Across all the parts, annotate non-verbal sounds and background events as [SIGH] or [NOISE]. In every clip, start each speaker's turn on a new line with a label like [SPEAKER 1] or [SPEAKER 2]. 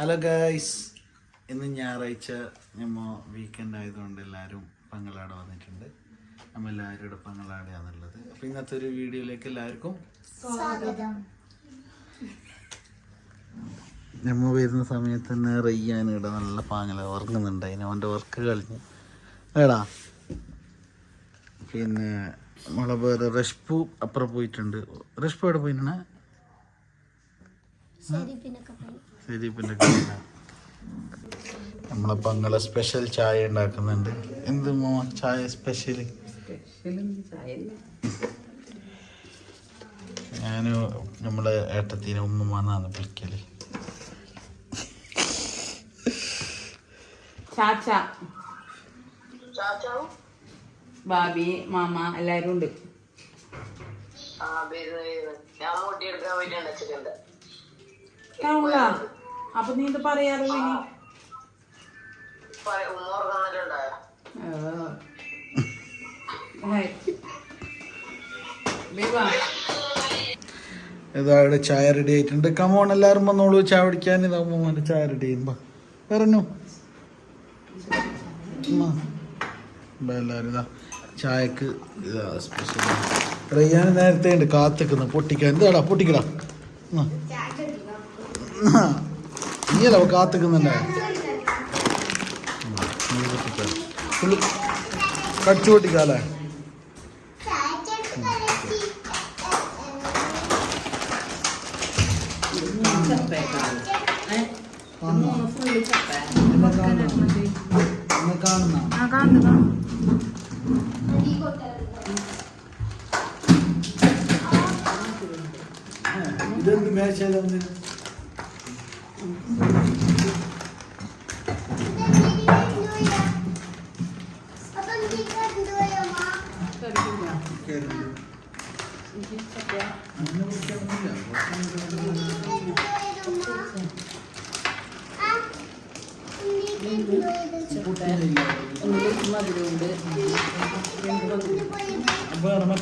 [SPEAKER 1] Hello guys ഇന്ന് ഞായറാഴ്ച നമ്മ വീക്കെൻഡ് ആയതുകൊണ്ട് എല്ലാവരും പങ്ങളാട് വന്നിട്ടുണ്ട്. നമ്മൾ എല്ലാവരും ഇവിടെ പങ്ങളാടെയാണുള്ളത്. അപ്പം ഇന്നത്തെ ഒരു വീഡിയോയിലേക്ക് എല്ലാവർക്കും
[SPEAKER 2] സ്വാഗതം.
[SPEAKER 1] നമ്മ വരുന്ന സമയത്ത് തന്നെ റെയ്യാൻ ഇവിടെ നല്ല പാങ്ങല. ഉറങ്ങുന്നുണ്ടായിന് അവന്റെ വർക്ക് കളിഞ്ഞ് എടാ. പിന്നെ നമ്മളെ റഷ്പു അപ്പുറം പോയിട്ടുണ്ട്. റഷ്പു എവിടെ പോയിട്ടാണ്
[SPEAKER 2] പിന്നെ
[SPEAKER 1] നമ്മളെ പങ്ങളെ സ്പെഷ്യൽ ചായ ഉണ്ടാക്കുന്നുണ്ട്. എന്ത് മോ ചായ സ്പെഷ്യൽ ഞാൻ നമ്മളെ ഏട്ടത്തിന് ഉമ്മമാന്നാണ് വിളിക്കൽ.
[SPEAKER 3] ചാച്ച. ബാബി മാമ എല്ലാരും ഉണ്ട്. കാവുള്ള അപ്പൊ നീ ഇത് പറയാലോ ഇനി.
[SPEAKER 1] ചായ റെഡി ആയിട്ടുണ്ട്? കമോൺ എല്ലാവരും വന്നോളൂ. ചായ പിടിക്കാൻ ഇതാ ഉമ്മമാന്റെ ചായ റെഡി ചെയ്യുമ്പോ പറഞ്ഞു എല്ലാവരും ഇതാ ചായക്ക് ഇതാ സ്പെഷ്യൽ റയ്യാൻ നേരത്തെ ഉണ്ട്. കാത്തിക്കുന്നു. പൊട്ടിക്കാൻ. ഇതാടാ പൊട്ടിക്കടാ. നീയല്ല കാത്തിക്കുന്നുണ്ടായി ഫുള്ള് കടിച്ചു പൊട്ടിക്കാല്ലേ ഇതെന്ത് മൂന്ന്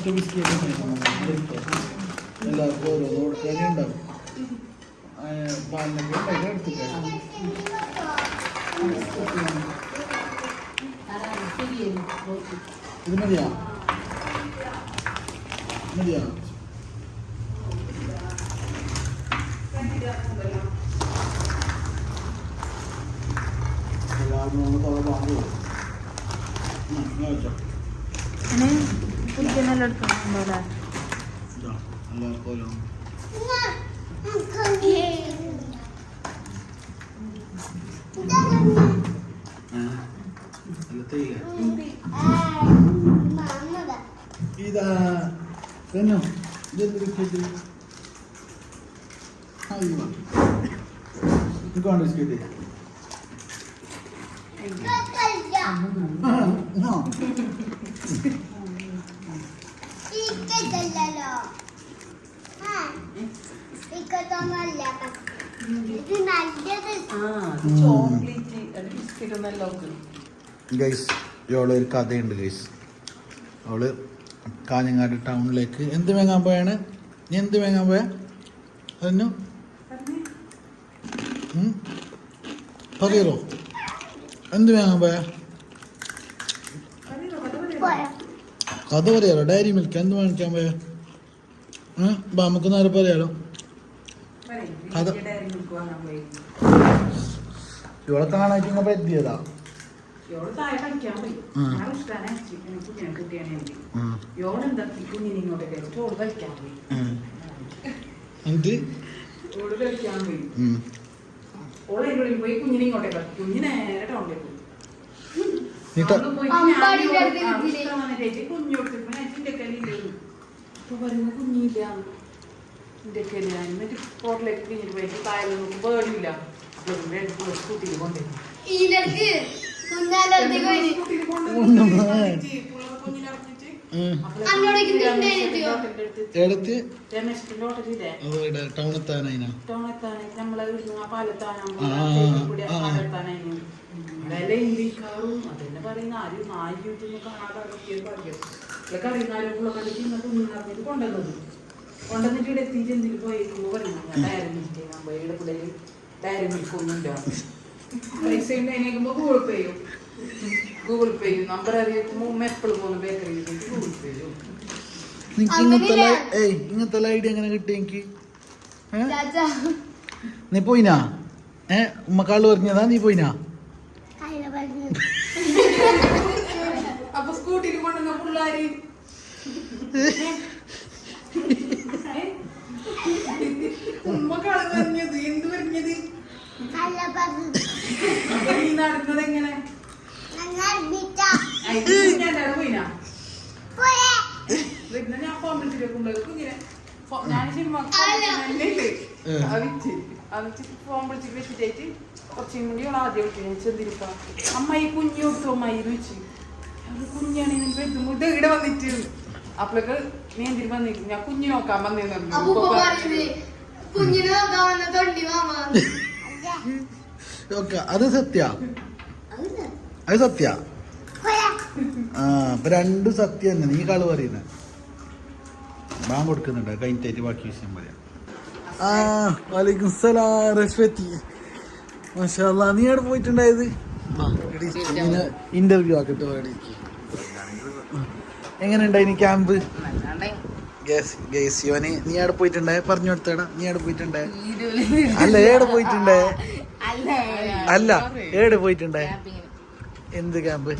[SPEAKER 1] മറ്റു ബിസ്ക്കറ്റ് എല്ലാവർക്കും ഓരോ കൊടുക്കാനേ ഉണ്ടാവും പാലിനൊക്കെ ഉണ്ടാക്കി എടുത്തിട്ട് ഇത് മതിയാ മതിയാ എല്ലാവരും ഒന്ന് കുറെ വാങ്ങുമോ വെച്ചോ
[SPEAKER 3] കുടിക്കുന്നെല്ലാം എടുക്കണം
[SPEAKER 1] ഇതാ. എല്ലാവർക്കും ഇതാ. പെണ്ണോ ഇതെന്ത് ബിസ്ക്കറ്റ് ഇതാണ് ബിസ്ക്കറ്റ് ആ
[SPEAKER 2] ഇത് നല്ലത്
[SPEAKER 3] ആ അത് ചോക്ലേറ്റ് അത് ബിസ്ക്കറ്റ് ഒന്നല്ല
[SPEAKER 1] ഗൈസ് ഒരു കഥയുണ്ട് ഗൈസ് അവൾ കാഞ്ഞങ്ങാട് ടൗണിലേക്ക് എന്ത് വേങ്ങാൻ പോയാണ്? നീ എന്ത് വേങ്ങാൻ പോയാ? അതിനു പറയറോ എന്ത് വേങ്ങാൻ പോയോ? കഥ പറയാലോ ഡയറി മിൽക്ക് എന്ത് വാങ്ങിക്കാൻ പോയാ? നമുക്ക് നേരെ പറയാലോ. കഥ. ഇവളെ കാണാൻ ഇങ്ങനെ പറ്റിയതാ?
[SPEAKER 3] കുഞ്ഞിനെ എന്താ കുഞ്ഞിനെ ഓൾ പോയി. കുഞ്ഞിനെ ഇങ്ങോട്ടേ കളി കുഞ്ഞ് നേരെ ടൗണിലേക്ക് കുഞ്ഞില്ല. ഞാൻ എന്നിട്ട് റോഡിലേക്ക് കുഞ്ഞിട്ട് പോയിട്ട് താഴെ നോക്കും പേടിയില്ല. സ്കൂട്ടിയിൽ കൊണ്ടുപോയി.
[SPEAKER 1] എടുത്ത് ടൗണെത്താനായിനാ.
[SPEAKER 3] കൊണ്ടുവന്നിട്ട് ഇവിടെ എത്തിയിട്ട് എന്തിന് പോയി? ഇവിടെ പിള്ളേര് ഡയറി മിൽക്ക് ഒന്നുമില്ല പൈസ ഉണ്ടായിരിക്കുമ്പോ ഗൂഗിൾ പേ ചെയ്യും. ഗൂഗിൾ പേ നമ്പർ അറിയിക്കുമ്പോൾ എപ്പോഴും പോകുന്ന ബേക്കറിയിൽ ഗൂഗിൾ പേ
[SPEAKER 1] ഇങ്ങനത്തെ ഐഡിയ എങ്ങനെ കിട്ടി എനിക്ക്? നീ പോയിനാ? ഏ ഉമ്മക്കാൾ പറഞ്ഞതാ നീ പോയിനാ?
[SPEAKER 3] അപ്പൊ സ്കൂട്ടിയിൽ കൊണ്ടുവന്ന പിള്ളേര്? ഉമ്മക്കാൾ പറഞ്ഞത് എന്ത് പറഞ്ഞത്? നടന്നത് എങ്ങനെ? ഞാൻ ഫോൺ വിളിച്ചിട്ട് കുഞ്ഞിനെ ഞാൻ സിനിമ. അവിച്ച് അവിച്ച് ഫോൺ വിളിച്ചിട്ട് വെച്ചിട്ടായിട്ട് കുറച്ചും കൂടി അവൾ ആദ്യം വിളിച്ചു ഞാൻ ചെന്തിരിപ്പ അമ്മ ഈ കുഞ്ഞു കൊടുത്തു അമ്മ ഇത് വെച്ച്. അത് കുഞ്ഞാണ് എനിക്ക് ഇത് ഇവിടെ വന്നിട്ട് അപ്പോഴൊക്കെ നീ എന്തിനു വന്നിട്ട് ഞാൻ കുഞ്ഞു നോക്കാൻ വന്നിരുന്നു [LAUGHS]
[SPEAKER 1] അത് സത്യ. അത് സത്യ. ആ അപ്പൊ രണ്ടും സത്യം തന്നെ. നീ കൾ പറയുന്നത് ബാൻ കൊടുക്കുന്നുണ്ട്. കഴിഞ്ഞിട്ടായിട്ട് ബാക്കി വിഷയം പറയാം. ആ വലൈക്കും സലാം റഷ്വത്തി മാഷാ നീ അവിടെ പോയിട്ടുണ്ടായത്? ഇന്റർവ്യൂ ആക്കട്ടെ. എങ്ങനെ ഉണ്ടായിനി ക്യാമ്പ് ഗേസിയോന് നീ അവിടെ പോയിട്ടുണ്ടായ പറഞ്ഞു കൊടുത്തേടാ. നീ അവിടെ പോയിട്ടുണ്ടേ? അല്ല ഏടെ പോയിട്ടുണ്ടേ? അല്ല ഏടെ? പോയിട്ടുണ്ടേ? എന്ത് ക്യാമ്പ്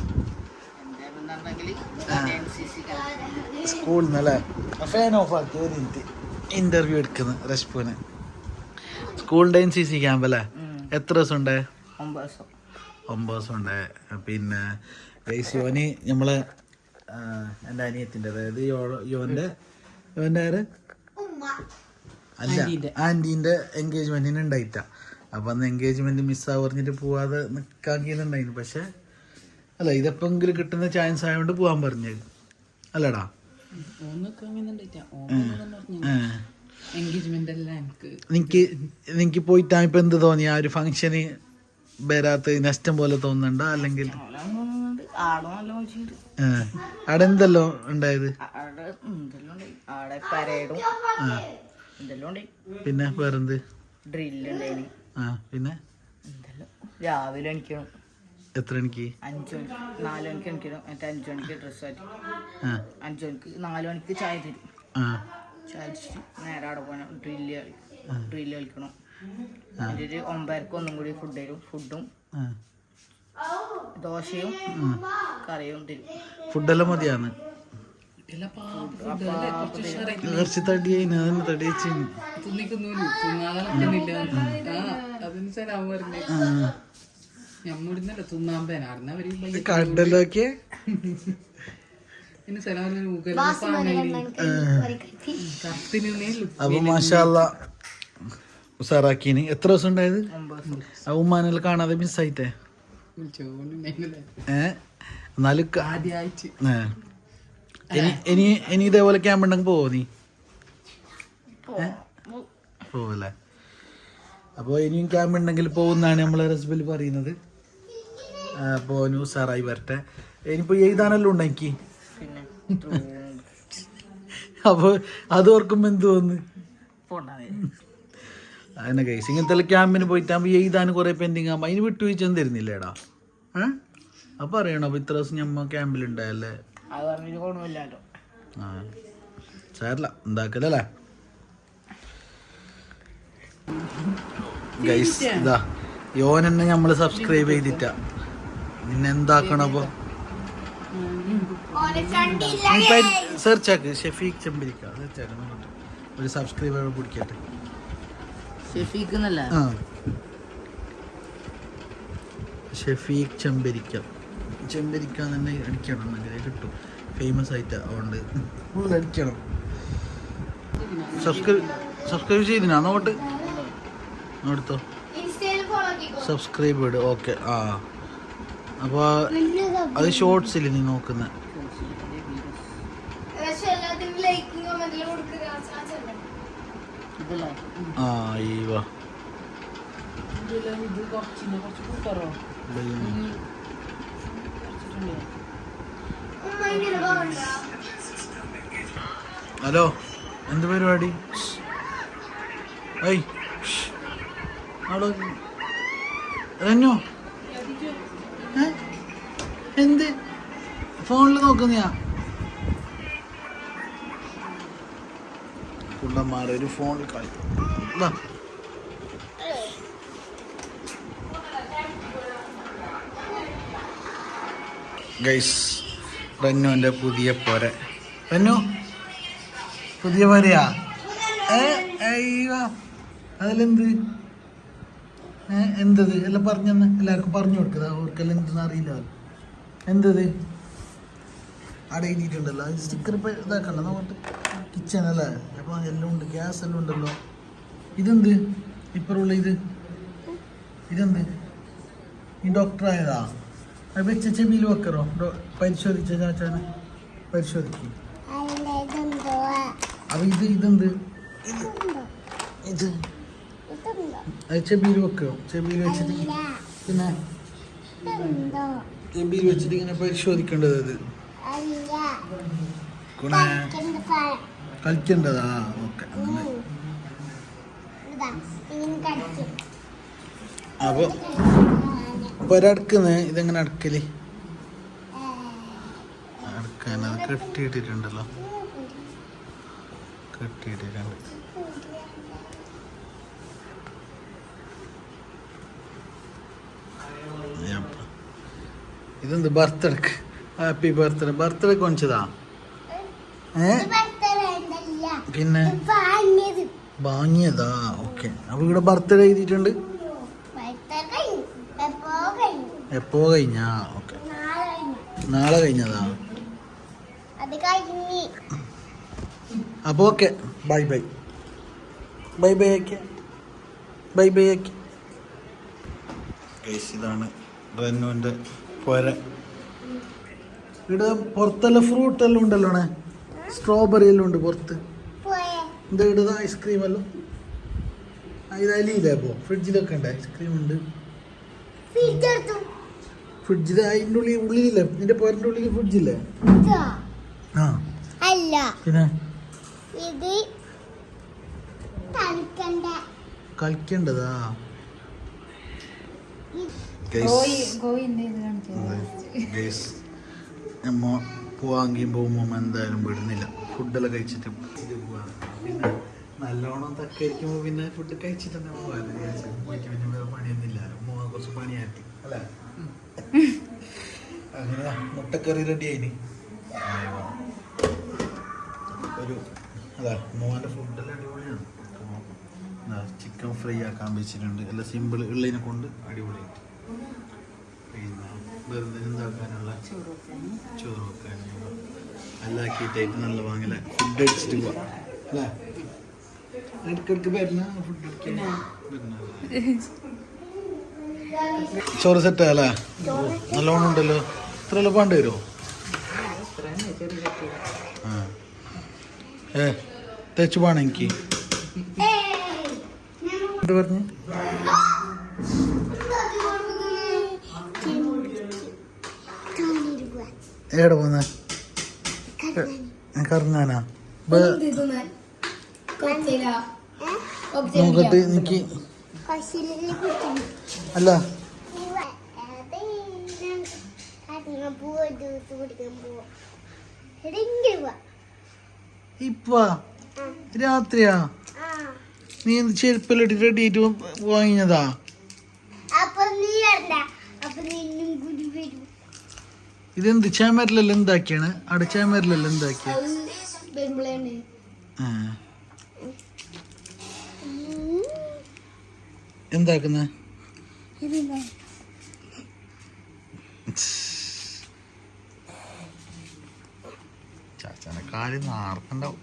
[SPEAKER 1] സ്കൂളിൽ നിന്നല്ലേ ഫാൻ ഓഫ് ആക്കി ഒരു മിനിറ്റ് ഇന്റർവ്യൂ എടുക്കുന്ന റഷ്പൂന് സ്കൂളിന്റെ എൻ സി സി ക്യാമ്പ് അല്ലേ? എത്ര ദിവസം ഉണ്ട് ഒമ്പത് ദിവസം. ഉണ്ട് പിന്നെ യോനി നമ്മളെ എന്റെ അനിയത്തിന്റെ അതായത് യോ- യോന്റെ യോന്റെ ആര്?
[SPEAKER 2] ഉമ്മ.
[SPEAKER 1] അല്ല ആന്റീന്റെ എൻഗേജ്മെന്റിന് ഉണ്ടായിട്ടാ. അപ്പൊ അന്ന് എൻഗേജ്മെന്റ് മിസ്സാ പറഞ്ഞിട്ട് പോവാതെ നിക്കാക്കിയതുണ്ടായിരുന്നു പക്ഷെ അല്ല ഇതെപ്പെങ്കിലും കിട്ടുന്ന ചാൻസ് ആയതുകൊണ്ട് പോവാൻ പറഞ്ഞത് അല്ലടാ.
[SPEAKER 3] എനിക്ക്
[SPEAKER 1] നിനക്ക് നിനക്ക് പോയിട്ടാ ഇപ്പൊ എന്ത് തോന്നി? ആ ഒരു ഫംഗ്ഷന് വരാത്ത നഷ്ടം പോലെ തോന്നണ്ട അല്ലെങ്കിൽ അവിടെ എന്തല്ലോ ഉണ്ടായത്? പിന്നെ വേറെന്ത്?
[SPEAKER 4] ഡ്രില്ല്
[SPEAKER 1] ആ പിന്നെ?
[SPEAKER 4] രാവിലെ എണിക്കണം.
[SPEAKER 1] എത്ര മണിക്ക്
[SPEAKER 4] അഞ്ചു മണിക്ക് നാല് മണിക്ക് എണിക്കണം എന്നിട്ട് അഞ്ചു മണിക്ക് ഡ്രസ്സ് മാറ്റി
[SPEAKER 1] ആ.
[SPEAKER 4] അഞ്ചു മണിക്ക് നാല് മണിക്ക് ചായ തരും. ചായ അടിച്ചിട്ട് നേരെ അവിടെ പോകണം ഡ്രില്ല് ഡ്രില്ല് കളിക്കണം. എന്നിട്ട് ഒമ്പതരക്ക് ഒന്നും കൂടി ഫുഡ് തരും. ഫുഡും ദോശയും കറിയും തരും.
[SPEAKER 1] ഫുഡെല്ലാം മതിയാന്ന്? കുറച്ച് തടി അതിന് അതിന് തടി വെച്ച്
[SPEAKER 3] തിന്നിക്കുന്നില്ല തിന്നാതെ അതിന് സ്ഥലം പറഞ്ഞു. ഞമ്മിടുന്നല്ല അവർ
[SPEAKER 1] കണ്ടല്ലോക്കെ അപ്പൊ മാഷാല്ല ഉസാറാക്കീന്. എത്ര ദിവസം ഉണ്ടായത്. ആ ഉമ്മാനെല്ലാം കാണാതെ മിസ്സായിട്ടേ? ഏ? എന്നാലും. ഇനി ഇനി ഇതേപോലെ ക്യാമ്പ് ഉണ്ടെങ്കിൽ പോവോ നീ? പോവല്ലേ? അപ്പോൾ ഇനിയും ക്യാമ്പ് ഉണ്ടെങ്കിൽ പോകുന്നാണ് നമ്മളെ റെസിപ്പിയിൽ പറയുന്നത്. ന്യൂസ് സാറായി വരട്ടെ. ഇനിയിപ്പോൾ എഴുതാനെല്ലാം ഉണ്ടാക്കി
[SPEAKER 4] അപ്പൊ
[SPEAKER 1] അപ്പോൾ അത് ഓർക്കുമ്പോൾ എന്ത് തോന്നുന്നു കേസ് ഇങ്ങനത്തെ ക്യാമ്പിന് പോയിട്ടാകുമ്പോൾ എഴുതാൻ കുറേ പെൻഡിങ് ആകുമ്പോൾ അതിന് വിട്ടുവീഴ്ച തരുന്നില്ലേടാ? ഏ? അപ്പോൾ അറിയണം അപ്പോൾ ഇത്ര ദിവസം ഞമ്മ ക്യാമ്പിലുണ്ടായല്ലേ ആ. സാറില്ല എന്താക്കല്ലേ ഗൈസ് ഇതാ യോനെന്നെ നമ്മൾ സബ്സ്ക്രൈബ് ചെയ്തിട്ടാ. നിന്നെ എന്താക്കണം
[SPEAKER 2] ഓനെ കണ്ടില്ല
[SPEAKER 1] സെർച്ച് ആക്ക്. ഷെഫീഖ് ചെമ്പരിക്ക. ഒരു സബ്സ്ക്രൈബർ പിടിക്കട്ടെ.
[SPEAKER 4] ഷെഫീഖ്
[SPEAKER 1] ആ. ഷെഫീഖ് ചെമ്പരിക്ക. ചെമ്പരിക്ക തന്നെ അടിക്കണം. എന്നെങ്കിലേ കിട്ടും. ഫേമസ് ആയിട്ട് അതുകൊണ്ട്. ഫുൾ അടിക്കണം. സബ്സ്ക്രൈബ് സബ്സ്ക്രൈബ് ചെയ്തിനാ. നോട്ട് എടുത്തോ. സബ്സ്ക്രൈബ് ഇട്. ഓക്കെ ആ. അപ്പോൾ അത് ഷോർട്സിൽ നീ നോക്കുന്നത്
[SPEAKER 2] ആ
[SPEAKER 1] ഹലോ എന്ത് പരിപാടി? ഐ അവിടെ ഏ? എന്ത്? ഫോണിൽ നോക്കുന്നയാ? കുണ്ടന്മാരെ ഒരു ഫോണിൽ കളി. ഗൈസ് റന്നുവിന്റെ പുതിയ പോര. റന്നു പുതിയ പോരയാ? ഏ അയ്യോ അതിലെന്ത്? എന്തത്? എല്ലാം പറഞ്ഞെന്ന്? എല്ലാവർക്കും പറഞ്ഞു കൊടുക്കുക അവർക്കെല്ലാം എന്തെന്ന് അറിയില്ല എന്തത്? അവിടെ എഴുതിയിട്ടുണ്ടല്ലോ. അത് സ്റ്റിക്കർ ഇപ്പം ഇതാക്കണ്ട. നമുക്ക് കിച്ചൺ അല്ലേ? അപ്പോൾ എല്ലാം ഉണ്ട്. ഗ്യാസ് എല്ലാം ഉണ്ടല്ലോ. ഇതെന്ത്? ഇപ്പറുള്ള ഇത്? ഇതെന്ത്? ഈ ഡോക്ടർ ആയതാ? അത് വെച്ച ചെവിയിൽ വെക്കറോ പരിശോധിച്ച ചാച്ചാനെ? പരിശോധിക്കും. അപ്പം ഇത് ഇതെന്ത്? ഇത്. ഇത്. അത് ചെവിയിൽ വെക്കോ? ചെവിയിൽ വെച്ചിട്ട് പിന്നെ ചെവിയിൽ വെച്ചിട്ട് ഇങ്ങനെ പരിശോധിക്കേണ്ടത് അത്. ഗുണ. കളിക്കേണ്ടതാ ഓക്കെ അപ്പൊ ഒരടുക്കുന്ന് ഇതെങ്ങനെ അടക്കൽ? അടക്കാൻ അത് കെട്ടിയിട്ടിട്ടുണ്ടല്ലോ. കെട്ടിയിട്ടിട്ടുണ്ട്. ഇതെന്ത് ബർത്ത്ഡേക്ക്? ഹാപ്പി ബർത്ത്ഡേ ബർത്ത്ഡേ വാങ്ങിച്ചതാ പിന്നെ? വാങ്ങിയതാ. ഓക്കെ അപ്പൊ ഇവിടെ ബർത്ത്ഡേ എഴുതിയിട്ടുണ്ട്? എപ്പോ കഴിഞ്ഞാ? ഓക്കെ നാളെ കഴിഞ്ഞതാ? അപ്പൊ okay bye bye bye bye okay bye bye okay ഇതാണ് റെന്നുവിന്റെ പോര. ഇവിടെ പുറത്തെല്ലാം ഫ്രൂട്ട് എല്ലാം ഉണ്ടല്ലോ സ്ട്രോബെറി എല്ലാം ഉണ്ട് പുറത്ത്. എന്താ ഇടുന്ന ഐസ്ക്രീം എല്ലാം? ഇത് അലിയില്ലേ അപ്പോൾ ഫ്രിഡ്ജിലൊക്കെ ഉണ്ട്. ഐസ്ക്രീം ഉണ്ട്. ഫ്രിഡ്ജിൽ അതിന്റെ ഉള്ളിൽ ഉള്ളിലില്ലേ? നിന്റെ പോരന്റെ ഉള്ളിൽ ഫ്രിഡ്ജില്ലേ? ആ.
[SPEAKER 2] അല്ല.
[SPEAKER 1] പിന്നെ?
[SPEAKER 2] ഇത്
[SPEAKER 1] കളിക്കേണ്ടതാ ഗൈസ്. നമ്മ പോവാങ്കിൽ പോകുമ്പോൾ എന്തായാലും വിടുന്നില്ല. ഫുഡെല്ലാം കഴിച്ചിട്ട് നല്ലോണം പോവാണ് പിന്നെ നല്ലോണം തക്കായിരിക്കുമ്പോൾ പിന്നെ ഫുഡ് കഴിച്ചിട്ട് തന്നെ പോകാറ് പോയിട്ട് പിന്നെ വേറെ പണിയൊന്നുമില്ല. അമ്മ കുറച്ച് പണിയാക്കി. അല്ലേ? അങ്ങനെ മുട്ടക്കറി റെഡി ആയിന്. ഒരു അതാ മോന്റെ ഫുഡെല്ലാം അടിപൊളിയാണ്. ചിക്കൻ ഫ്രൈ ആക്കാൻ വെച്ചിട്ടുണ്ട്. എല്ലാം സിമ്പിൾ ഉള്ളതിനെ കൊണ്ട് അടിപൊളിയായിട്ട്. വെറുതെ എന്താക്കാനുള്ള ചോറ് വെക്കാനുള്ള അല്ലാക്കിട്ടായിട്ട് നല്ല വാങ്ങല ഫുഡ് അടിച്ചിട്ട് പോവാ. അല്ലേ? ഇടയ്ക്കിടയ്ക്ക് വരുന്ന ഫുഡ് അടിക്കാൻ? ചോറ് സെറ്റാ അല്ലേ നല്ലോണം ഉണ്ടല്ലോ. ഇത്ര വേണ്ടി വരുമോ ആ. ഏ തേച്ചു പോണെനിക്ക് എന്ത് പറഞ്ഞു? എവിടെ പോന്നെ? കറങ്ങാനാ നോക്കട്ട് എനിക്ക് അല്ല. ഇപ്പ. രാത്രിയാ? നീ എന്ത് ചെരുപ്പിലിട്ട് റെഡി ആയിട്ട് വാങ്ങിയതാ
[SPEAKER 2] അപ്പൊ നീ വരണ്ട അപ്പൊ നിന്നും കൂടി വരും
[SPEAKER 1] ഇതെന്ത് ചേമരിലെല്ലാം എന്താക്കിയാണ്? അവിടെ ചേമരിലെല്ലാം എന്താക്കിയ. എന്താക്കുന്ന? ചാച്ചാനെ കാര്യം നാർക്കുണ്ടാവും.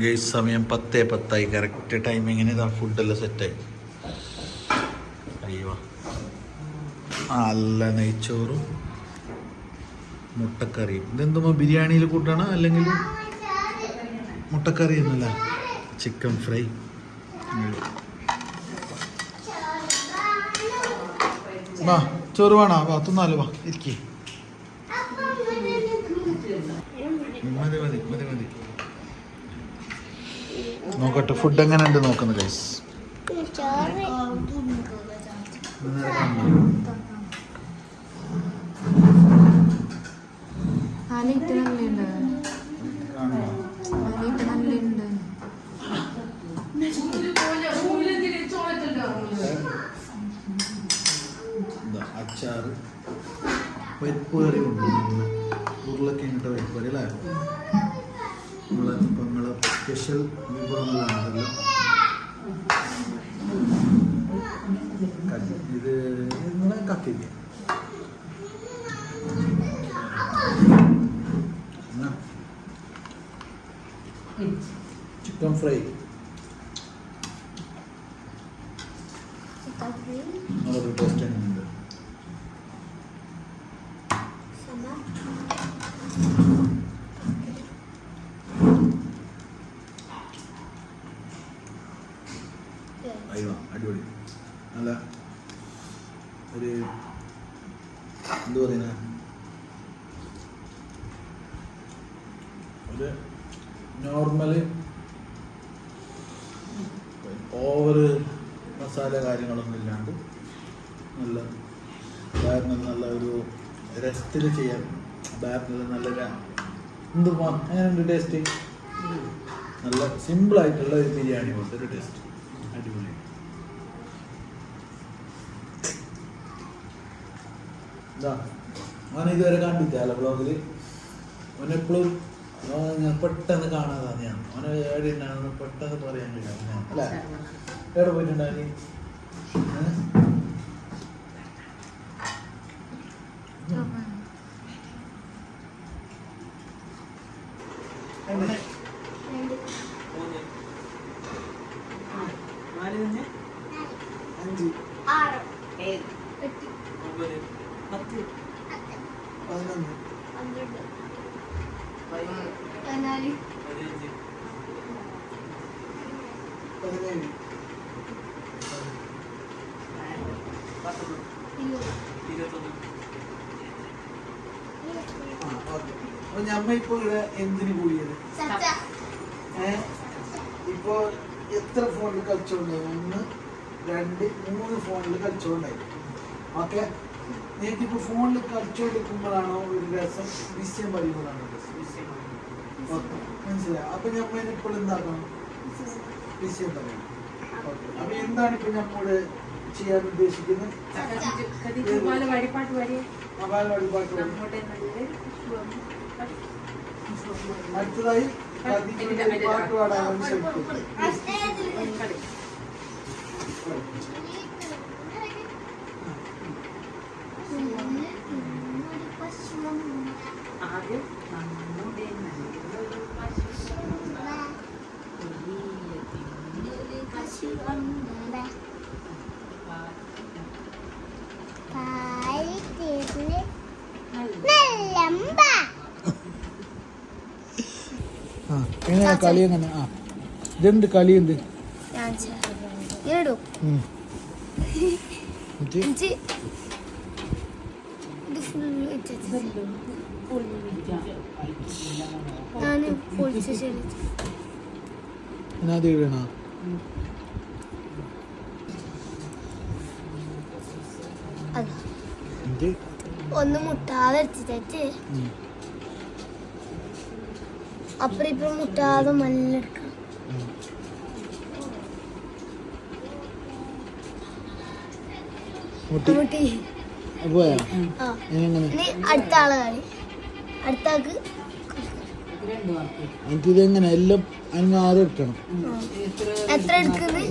[SPEAKER 1] ഗേസ് സമയം പത്തേ പത്തായി. കറക്റ്റ് ടൈമിങ്ങിന് ഇതാ ഫുഡെല്ലാം സെറ്റായി അയ്യോ. നല്ല നെയ്ച്ചോറും മുട്ടക്കറിയും. ഇതെന്തുമ്പോ ബിരിയാണിയിൽ കൂട്ടാണ് അല്ലെങ്കിൽ മുട്ടക്കറി എന്നല്ല ചിക്കൻ ഫ്രൈ. വാ ചോറ് വേണോ? വാ തിന്നാലോ വാ ഇരിക്കേ. മതി മതി മതി മതി. നോക്കട്ടെ ഫുഡ് എങ്ങനെ ഉണ്ട് നോക്കുന്നു ഗൈസ്
[SPEAKER 5] ആനയിട്ട് നല്ലുണ്ട് ആനയിട്ട് നല്ലുണ്ട്
[SPEAKER 1] അച്ചാറ്. പരിപ്പ് കറി ഉണ്ട് നമ്മൾ ഉരുളക്കിഴങ്ങിട്ട പരിപ്പ് കറി അല്ലേ? നമ്മളെ നമ്മളെ സ്പെഷ്യൽ വിഭവങ്ങളാണ് ഇതെല്ലാം ഇത് നിങ്ങളെ കക്കില്ല ചിക്കൻ ഫ്രൈ അടിപൊളി. നല്ല ഒരു എന്തു പറയുന്ന? ഒരു നോർമൽ ഓവർ മസാല കാര്യങ്ങളൊന്നും ഇല്ലാണ്ട് നല്ല ബാറിന് നല്ല ഒരു രസത്തിൽ ചെയ്യാൻ ബാറിന് നല്ല ര- എന്ത് അങ്ങനെ ടേസ്റ്റ് നല്ല സിമ്പിൾ ആയിട്ടുള്ള ഒരു ബിരിയാണി പോലത്തെ ഒരു ടേസ്റ്റ് അടിപൊളി. ഇതാ ഞാൻ ഇതുവരെ കണ്ടില്ല ബ്ലോഗിൽ അവനെപ്പോഴും ഞാൻ പെട്ടെന്ന് കാണാതാണ് ഞാൻ അവനെ എവിടെ ഉണ്ടാകുന്നു പെട്ടെന്ന് പറയാൻ ഞാൻ അല്ലേ? എവിടെ പോയിട്ടുണ്ടായി അപ്പൊ ഞമ്മ ഇപ്പൊ ഇവിടെ എന്തിനു കൂടിയത് ഏഹ് ഇപ്പൊ എത്ര ഫോണിൽ കളിച്ചോണ്ടായി? ഒന്ന് രണ്ട് മൂന്ന് ഫോണിൽ കളിച്ചോണ്ടായി. ഓക്കെ. നിങ്ങൾക്ക് ഇപ്പൊ ഫോണിൽ കളിച്ചോണ്ടിരിക്കുമ്പോഴാണോ ഒരു രസം? വിഷയം പറയുമ്പോഴാണോ മനസ്സിലായി? അപ്പൊ ഞമ്മ ഇപ്പോൾ എന്താക്കണം? വിഷയം പറയണം. ഓക്കെ. അപ്പൊ എന്താണ് ഇപ്പൊ നമ്മോട് ചെയ്യാൻ ഉദ്ദേശിക്കുന്നത്
[SPEAKER 3] വഴിപാട്ട് വരെ
[SPEAKER 1] മഹാൽവാടി പാട്ട് പാടി.
[SPEAKER 3] നമ്മുടെ നല്ല
[SPEAKER 1] അടുത്തതായി കഥികളുടെ ഒരു പാട്ട് പാടാൻ ശ്രമിക്കും എങ്ങനെ കളി എങ്ങനെ? ആ. ഇതെന്ത് കളി എന്ത്?
[SPEAKER 2] ഞാൻ ഇടും
[SPEAKER 1] ഒന്ന് എന്നിട്ട്
[SPEAKER 2] ഇഞ്ചി ഇത് ഫുള്ള് ഇട്ടിട്ട് ഞാൻ പൊളിച്ച് ശരി
[SPEAKER 1] അതിനകത്ത് ഇടണ
[SPEAKER 2] അത്
[SPEAKER 1] എന്നിട്ട്
[SPEAKER 2] ഒന്ന് മുട്ടാതെ എടുത്തിട്ട്
[SPEAKER 1] ഉം.
[SPEAKER 2] അപ്പുറം ഇപ്പം മുട്ടാതെ ഇനി അടുത്ത ആളെ കളി അടുത്ത ആൾക്ക്
[SPEAKER 1] എല്ലാം എടുക്കണം
[SPEAKER 2] എത്ര എടുക്കുന്നത്.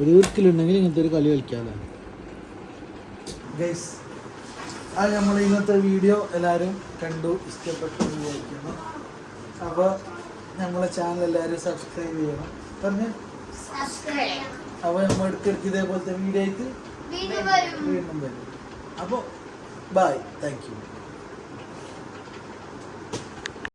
[SPEAKER 1] ഒരു വീട്ടിലുണ്ടെങ്കിൽ ഇങ്ങനത്തെ ഒരു കളി കളിക്കാതാണ് ഗൈസ് അത് നമ്മൾ ഇന്നത്തെ വീഡിയോ എല്ലാവരും കണ്ടു ഇഷ്ടപ്പെട്ടു വിചാരിക്കുന്നു. അപ്പോൾ നമ്മളെ ചാനൽ എല്ലാവരും സബ്സ്ക്രൈബ് ചെയ്യണം. പറഞ്ഞ്? അപ്പോൾ നമ്മൾ ഇടയ്ക്കിടയ്ക്ക് ഇതേപോലത്തെ വീഡിയോ ആയിട്ട്
[SPEAKER 2] വീണ്ടും വരും.
[SPEAKER 1] അപ്പോൾ ബായ് താങ്ക് യു